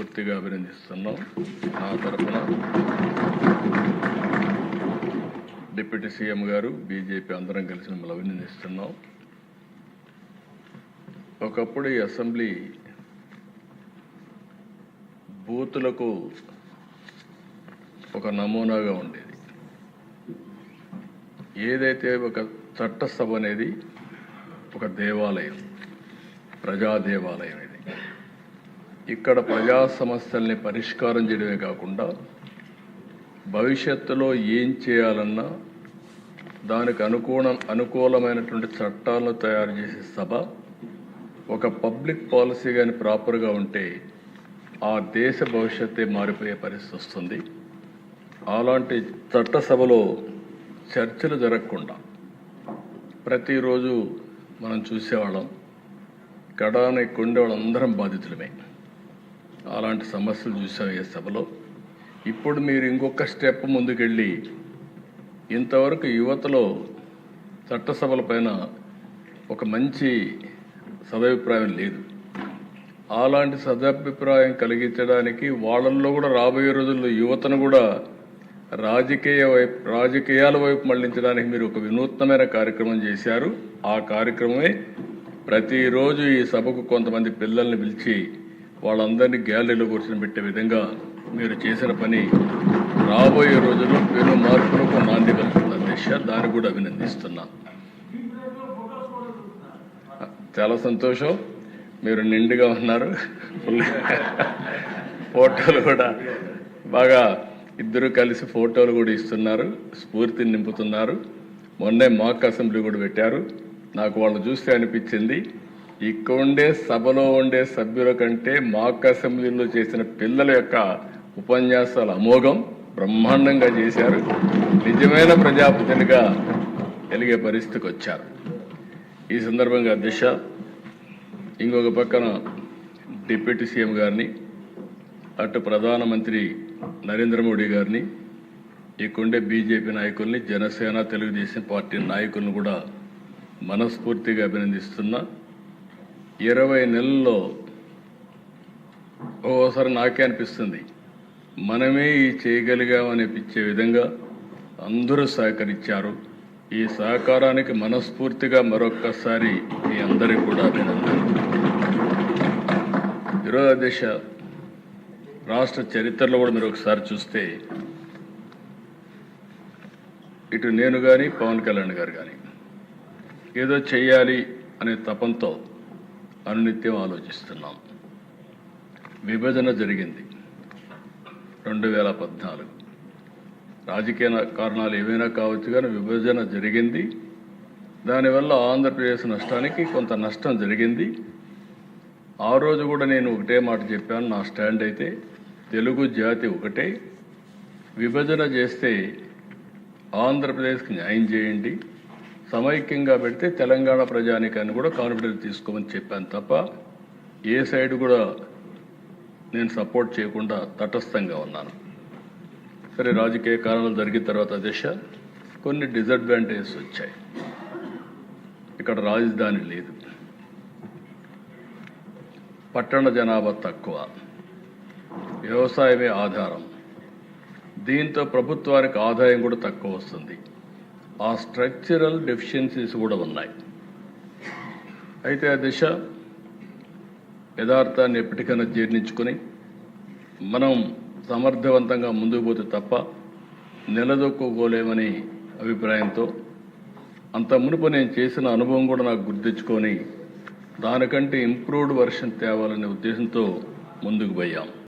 మనస్ఫూర్తిగా అభినందిస్తున్నాం. నా తరఫున డిప్యూటీ సీఎం గారు బీజేపీ అందరం కలిసి మిమ్మల్ని అభినందిస్తున్నాం. ఒకప్పుడు ఈ అసెంబ్లీ బూతులకు ఒక నమూనాగా ఉండేది. ఏదైతే ఒక చట్టసభ అనేది ఒక దేవాలయం ప్రజా దేవాలయం ఇది. ఇక్కడ ప్రజా సమస్యల్ని పరిష్కారం చేయడమే కాకుండా భవిష్యత్తులో ఏం చేయాలన్నా దానికి అనుకూల అనుకూలమైనటువంటి చట్టాలను తయారు చేసే సభ ఒక పబ్లిక్ పాలసీ కానీ ప్రాపర్గా ఉంటే ఆ దేశ భవిష్యత్తే మారిపోయే పరిస్థితి వస్తుంది. అలాంటి చట్టసభలో చర్చలు జరగకుండా ప్రతిరోజు మనం చూసేవాళ్ళం. గడానికి కొండే వాళ్ళందరం బాధితులమే. అలాంటి సమస్యలు చూసాం ఈ సభలో. ఇప్పుడు మీరు ఇంకొక స్టెప్ ముందుకెళ్ళి ఇంతవరకు యువతలో చట్టసభల పైన ఒక మంచి సదభిప్రాయం లేదు. అలాంటి సదభిప్రాయం కలిగించడానికి వాళ్ళల్లో కూడా రాబోయే రోజుల్లో యువతను కూడా రాజకీయ వైపు రాజకీయాల వైపు మళ్ళించడానికి మీరు ఒక వినూత్నమైన కార్యక్రమం చేశారు. ఆ కార్యక్రమమే ప్రతిరోజు ఈ సభకు కొంతమంది పిల్లల్ని పిలిచి వాళ్ళందరినీ గ్యాలరీలో కూర్చొని పెట్టే విధంగా మీరు చేసిన పని రాబోయే రోజుల్లో పేరు మార్పులకు నాంది కలుగుతుంది అధ్యక్ష దాన్ని కూడా అభినందిస్తున్నా. చాలా సంతోషం. మీరు నిండుగా ఉన్నారు. ఫోటోలు కూడా బాగా ఇద్దరు కలిసి ఫోటోలు కూడా ఇస్తున్నారు. స్ఫూర్తిని నింపుతున్నారు. మొన్నే మాక్ అసెంబ్లీ కూడా పెట్టారు. నాకు వాళ్ళు చూస్తే అనిపించింది. ఇక్కడ ఉండే సభలో ఉండే సభ్యుల కంటే మాక్ అసెంబ్లీలో చేసిన పిల్లల యొక్క ఉపన్యాసాలు అమోఘం బ్రహ్మాండంగా చేశారు. నిజమైన ప్రజాప్రతినిగా వెలిగే పరిస్థితికి వచ్చారు. ఈ సందర్భంగా దిశ ఇంకొక పక్కన డిప్యూటీ సీఎం గారిని అటు ప్రధానమంత్రి నరేంద్ర మోడీ గారిని ఇక్కడుండే బీజేపీ నాయకుల్ని జనసేన తెలుగుదేశం పార్టీ నాయకులను కూడా మనస్ఫూర్తిగా అభినందిస్తున్నా. ఇరవై నెలల్లో ఓసారి నాకే అనిపిస్తుంది. మనమే ఈ చేయగలిగామనిపించే విధంగా అందరూ సహకరించారు. ఈ సహకారానికి మనస్ఫూర్తిగా మరొక్కసారి మీ అందరికీ కూడా అభినందనలు. ఈరోజు దేశ రాష్ట్ర చరిత్రలో కూడా మీరు ఒకసారి చూస్తే ఇటు నేను కానీ పవన్ కళ్యాణ్ గారు కానీ ఏదో చెయ్యాలి అనే తపంతో అనునిత్యం ఆలోచిస్తున్నాం. విభజన జరిగింది. రెండు వేల పద్నాలుగు. రాజకీయ కారణాలు ఏవైనా కావచ్చు కానీ విభజన జరిగింది. దానివల్ల ఆంధ్రప్రదేశ్ నష్టానికి కొంత నష్టం జరిగింది. ఆ రోజు కూడా నేను ఒకటే మాట చెప్పాను నా స్టాండ్ అయితే తెలుగు జాతి ఒకటే. విభజన చేస్తే ఆంధ్రప్రదేశ్కి న్యాయం చేయండి. సమైక్యంగా పెడితే తెలంగాణ ప్రజానికాన్ని కూడా కాన్ఫిడెన్స్ తీసుకోమని చెప్పాను తప్ప ఏ సైడ్ కూడా నేను సపోర్ట్ చేయకుండా తటస్థంగా ఉన్నాను. సరే రాజకీయ కారణాలు జరిగిన తర్వాత దిశ కొన్ని డిసడ్వాంటేజెస్ వచ్చాయి. ఇక్కడ రాజధాని లేదు. పట్టణ జనాభా తక్కువ. వ్యవసాయమే ఆధారం. దీంతో ప్రభుత్వానికి ఆదాయం కూడా తక్కువ వస్తుంది. ఆ స్ట్రక్చరల్ డెఫిషియన్సీస్ కూడా ఉన్నాయి. అయితే ఆ దిశ యథార్థాన్ని ఎప్పటికైనా జీర్ణించుకొని మనం సమర్థవంతంగా ముందుకు పోతే తప్ప నిలదొక్కుకోలేమని అభిప్రాయంతో అంత మునుపు నేను చేసిన అనుభవం కూడా నాకు గుర్తించుకొని దానికంటే ఇంప్రూవ్డ్ వర్షన్ తేవాలనే ఉద్దేశంతో ముందుకు పోయాం.